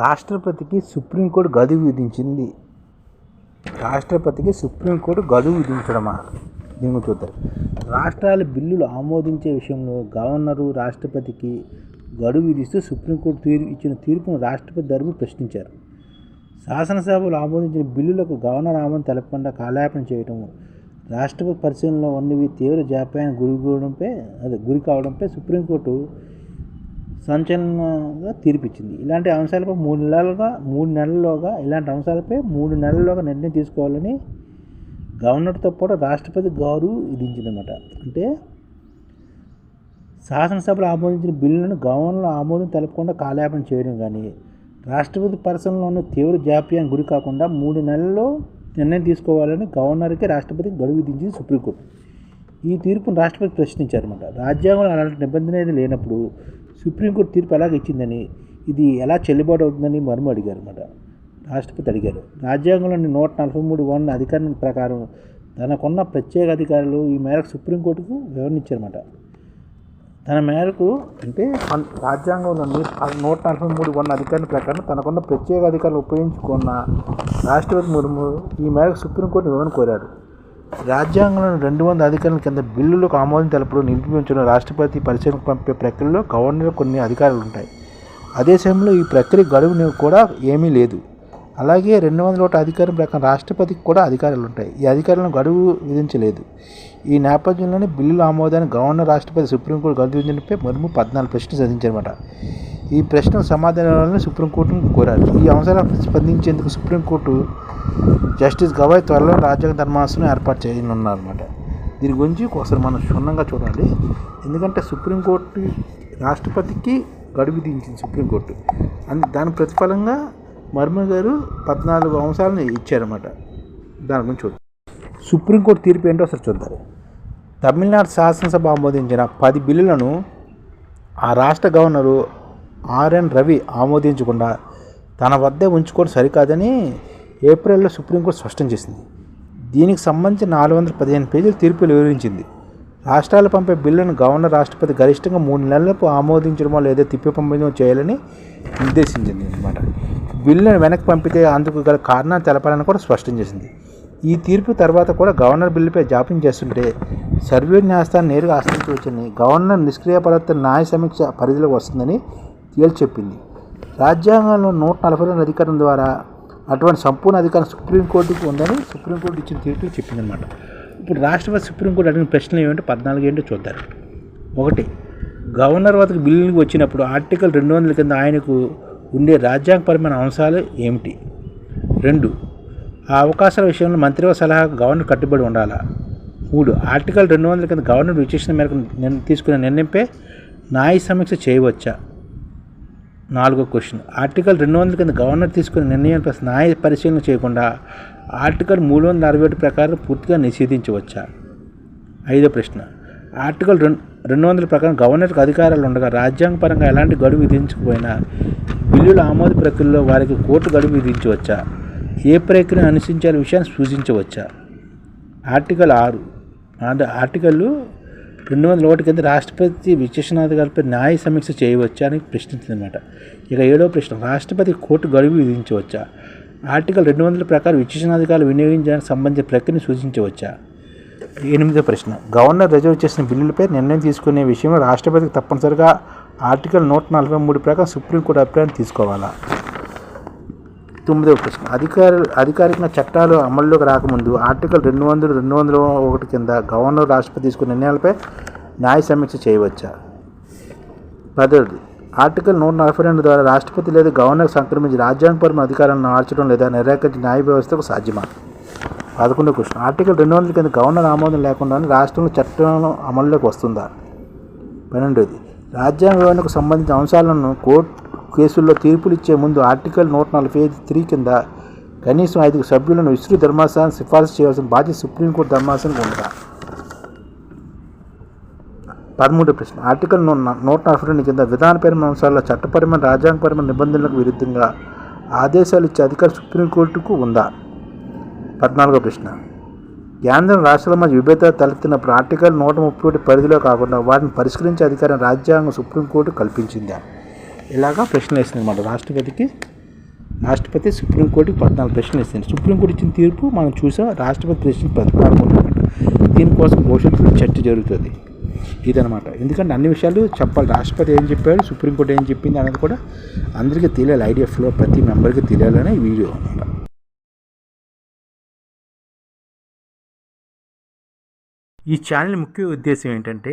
రాష్ట్రపతికి సుప్రీంకోర్టు గడువు విధించింది. రాష్ట్రపతికి సుప్రీంకోర్టు గడువు విధించడమా? దీని చూద్దాం రాష్ట్రాల బిల్లులు ఆమోదించే విషయంలో గవర్నరు రాష్ట్రపతికి గడువు విధిస్తూ సుప్రీంకోర్టు తీర్పు ఇచ్చిన తీర్పును రాష్ట్రపతి ధర్మ ప్రశ్నించారు. శాసనసభలు ఆమోదించిన బిల్లులకు గవర్నర్ ఆమోదం తెలపకుండా కాలయాపన చేయటం రాష్ట్రపతి పరిశీలనలో ఉన్నవి తీవ్ర జాప్యానికి గురి కావడంపై అదే గురి కావడంపై సుప్రీంకోర్టు సంచలనంగా తీర్పిచ్చింది. ఇలాంటి అంశాలపై మూడు నెలలుగా మూడు నెలల్లోగా ఇలాంటి అంశాలపై మూడు నెలల్లోగా నిర్ణయం తీసుకోవాలని గవర్నర్తో పాటు రాష్ట్రపతి గారు విధించిందన్నమాట. అంటే శాసనసభలో ఆమోదించిన బిల్లులను గవర్నర్ ఆమోదం తెలపకుండా కాలయాపన చేయడం కానీ రాష్ట్రపతి పరిశీలనలో ఉన్న తీవ్ర జాప్యానికి గురి కాకుండా మూడు నెలల్లో నిర్ణయం తీసుకోవాలని గవర్నర్కి రాష్ట్రపతికి గడువు విధించింది సుప్రీంకోర్టు. ఈ తీర్పును రాష్ట్రపతి ప్రశ్నించారన్నమాట. రాజ్యాంగంలో అలాంటి నిబంధన అనేది లేనప్పుడు సుప్రీంకోర్టు తీర్పు ఎలాగ ఇచ్చిందని ఇది ఎలా చెల్లుబాటు అవుతుందని మర్మ అడిగారు అనమాట రాష్ట్రపతి అడిగారు. రాజ్యాంగంలోని నూట నలభై మూడు వన్ అధికారం ప్రకారం తనకున్న ప్రత్యేక అధికారులు ఈ మేరకు సుప్రీంకోర్టుకు వివరణించారన్నమాట. తన మేరకు అంటే రాజ్యాంగంలోని నూట నలభై మూడు వన్ అధికారం ప్రకారం తనకున్న ప్రత్యేక అధికారులు ఉపయోగించుకున్న రాష్ట్రపతి ముర్ము ఈ మేరకు సుప్రీంకోర్టు వివరణ కోరారు. రాజ్యాంగంలోని రెండు వంద అధికారుల కింద బిల్లులకు ఆమోదం తెలపడం నిలిపిపించిన రాష్ట్రపతి పరిశీలనకు పంపే ప్రక్రియలో గవర్నర్ కొన్ని అధికారాలు ఉంటాయి అదే సమయంలో ఈ ప్రక్రియ గడువు కూడా ఏమీ లేదు. అలాగే రెండు వందల ఒకటి అధికారం ప్రకారం రాష్ట్రపతికి కూడా అధికారాలు ఉంటాయి ఈ అధికారులను గడువు విధించలేదు. ఈ నేపథ్యంలోనే బిల్లుల ఆమోదాన్ని గవర్నర్ రాష్ట్రపతి సుప్రీంకోర్టు గడువు విధించడంపై మరుము పద్నాలుగు ప్రశ్నలు సంధించారన్నమాట. ఈ ప్రశ్న సమాధానాలను సుప్రీంకోర్టును కోరారు. ఈ అంశాలను స్పందించేందుకు సుప్రీంకోర్టు జస్టిస్ గవాయ్ త్వరలో రాజ్యాంగ ధర్మాసనం ఏర్పాటు చేయనున్నారన్నమాట. దీని గురించి ఒకసారి మనం క్షుణ్ణంగా చూడాలి ఎందుకంటే సుప్రీంకోర్టు రాష్ట్రపతికి గడువు విధించింది సుప్రీంకోర్టు. అండ్ దాని ప్రతిఫలంగా మర్మ గారు పద్నాలుగు అంశాలను ఇచ్చారన్నమాట. దాని గురించి చూద్దాం. సుప్రీంకోర్టు తీర్పు ఏంటో అసలు చూద్దాం. తమిళనాడు శాసనసభ ఆమోదించిన పది బిల్లులను ఆ రాష్ట్ర గవర్నరు ఆర్ఎన్ రవి ఆమోదించకుండా తన వద్దే ఉంచుకోవడం సరికాదని ఏప్రిల్లో సుప్రీంకోర్టు స్పష్టం చేసింది. దీనికి సంబంధించి నాలుగు వందల పదిహేను పేజీల తీర్పులు వివరించింది. రాష్ట్రాలు పంపే బిల్లును గవర్నర్ రాష్ట్రపతి గరిష్టంగా మూడు నెలలకు ఆమోదించడమో లేదా తిప్పి పంపడమో చేయాలని నిర్దేశించింది అనమాట బిల్లును వెనక్కి పంపితే అందుకు గల కారణాలు తెలపాలని కూడా స్పష్టం చేసింది. ఈ తీర్పు తర్వాత కూడా గవర్నర్ బిల్లుపై జాప్యం చేస్తుంటే సర్వే న్యాయస్థానం నేరుగా ఆశ్రయించవచ్చని గవర్నర్ నిష్క్రియ పదార్థ న్యాయ సమీక్ష పరిధిలోకి వస్తుందని తేల్చి చెప్పింది రాజ్యాంగంలో నూట నలభై రెండు అధికారం ద్వారా అటువంటి సంపూర్ణ అధికారం సుప్రీంకోర్టుకు ఉందని సుప్రీంకోర్టు ఇచ్చిన తీర్పు చెప్పిందనమాట ఇప్పుడు రాష్ట్రపతి సుప్రీంకోర్టు అడిగిన ప్రశ్నలు ఏమంటే పద్నాలుగు ఏంటో చూద్దారు ఒకటి గవర్నర్ వద్దకు బిల్లుకి వచ్చినప్పుడు ఆర్టికల్ రెండు వందల కింద ఆయనకు ఉండే రాజ్యాంగపరమైన అంశాలు ఏమిటి? రెండు ఆ అవకాశాల విషయంలో మంత్రివర్గ సలహా గవర్నర్ కట్టుబడి ఉండాలా? మూడు ఆర్టికల్ రెండు వందల కింద గవర్నర్ విచక్షణ మేరకు తీసుకునే నిర్ణయంపై న్యాయ సమీక్ష చేయవచ్చా? నాలుగో క్వశ్చన్. ఆర్టికల్ రెండు వందల కింద గవర్నర్ తీసుకునే నిర్ణయాలపై న్యాయ పరిశీలన చేయకుండా ఆర్టికల్ మూడు వందల అరవై ఒకటి ప్రకారం పూర్తిగా నిషేధించవచ్చా? ఐదో ప్రశ్న. ఆర్టికల్ రెండు రెండు వందల ప్రకారం గవర్నర్కి అధికారాలు ఉండగా రాజ్యాంగపరంగా ఎలాంటి గడువు విధించకపోయినా బిల్లుల ఆమోద ప్రక్రియలో వారికి కోర్టు గడువు విధించవచ్చా? ఏ ప్రక్రియను అనుసరించాలనే విషయాన్ని సూచించవచ్చా? ఆర్టికల్ ఆరు. ఆర్టికల్ రెండు వందల ఒకటి కింద రాష్ట్రపతి విచక్షణాధికారులపై న్యాయ సమీక్ష చేయవచ్చా అని ప్రశ్నించిందన్నమాట. ఇక ఏడో ప్రశ్న రాష్ట్రపతి కోర్టు గడువు విధించవచ్చా? ఆర్టికల్ రెండు వందల ప్రకారం విచక్షణాధికారులు వినియోగించడానికి సంబంధించిన ప్రక్రియను సూచించవచ్చా? ఎనిమిదో ప్రశ్న గవర్నర్ రిజర్వ్ చేసిన బిల్లులపై నిర్ణయం తీసుకునే విషయంలో రాష్ట్రపతికి తప్పనిసరిగా ఆర్టికల్ నూట నలభై మూడు ప్రకారం సుప్రీంకోర్టు అభిప్రాయం తీసుకోవాలా? తొమ్మిదవ ప్రశ్న. అధికార అధికారికంగా చట్టాలు అమల్లోకి రాకముందు ఆర్టికల్ రెండు వందలు రెండు వందల ఒకటి కింద గవర్నర్ రాష్ట్రపతి తీసుకున్న నిర్ణయాలపై న్యాయ సమీక్ష చేయవచ్చా? పదవది ఆర్టికల్ నూట నలభై రెండు ద్వారా రాష్ట్రపతి లేదా గవర్నర్ సంక్రమించి రాజ్యాంగపరమైన అధికారాలను మార్చడం లేదా నిరాకరించిన న్యాయ వ్యవస్థకు సాధ్యమా? పదకొండవ ప్రశ్న ఆర్టికల్ రెండు వందల కింద గవర్నర్ ఆమోదం లేకుండానే రాష్ట్రంలో చట్టం అమల్లోకి వస్తుందా? పన్నెండవది రాజ్యాంగ వివరణకు సంబంధించిన అంశాలను కోర్టు కేసుల్లో తీర్పులు ఇచ్చే ముందు ఆర్టికల్ నూట నలభై ఐదు త్రీ కింద కనీసం ఐదుగు సభ్యులను విస్తృత ధర్మాసనం సిఫార్సు చేయాల్సిన బాధ్యత సుప్రీంకోర్టు ధర్మాసనం ఉందా? పదమూడు ప్రశ్న. ఆర్టికల్ నూట నలభై రెండు కింద విధానపరమైన అంశాల్లో చట్టపరమైన రాజ్యాంగపరమైన నిబంధనలకు విరుద్ధంగా ఆదేశాలు ఇచ్చే అధికారం సుప్రీంకోర్టుకు ఉందా? పద్నాలుగో ప్రశ్న. కేంద్రం రాష్ట్రాల మధ్య విభేదాలు తలెత్తినప్పుడు ఆర్టికల్ నూట ముప్పై ఒకటి పరిధిలో కాకుండా వాటిని పరిష్కరించే అధికారం రాజ్యాంగం సుప్రీంకోర్టు కల్పించిందా? ఇలాగా ప్రశ్నలు వేసింది అనమాట రాష్ట్రపతికి రాష్ట్రపతి సుప్రీంకోర్టుకి పద్నాలుగు ప్రశ్నలు ఇస్తుంది సుప్రీంకోర్టు ఇచ్చిన తీర్పు మనం చూసాం రాష్ట్రపతి ప్రశ్న పద్నాలుగు అనమాట దీనికోసం భవిష్యత్తులో చర్చ జరుగుతుంది. ఇదనమాట ఎందుకంటే అన్ని విషయాలు చెప్పాలి. రాష్ట్రపతి ఏం చెప్పాడు సుప్రీంకోర్టు ఏం చెప్పింది అనేది కూడా అందరికీ తెలియాలి. ఐడిఎఫ్లో ప్రతి మెంబర్కి తెలియాలనే వీడియో అనమాట ఈ ఛానల్ ముఖ్య ఉద్దేశం ఏంటంటే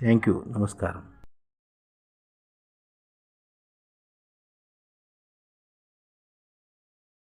താങ്ക് യു നമസ്കാരം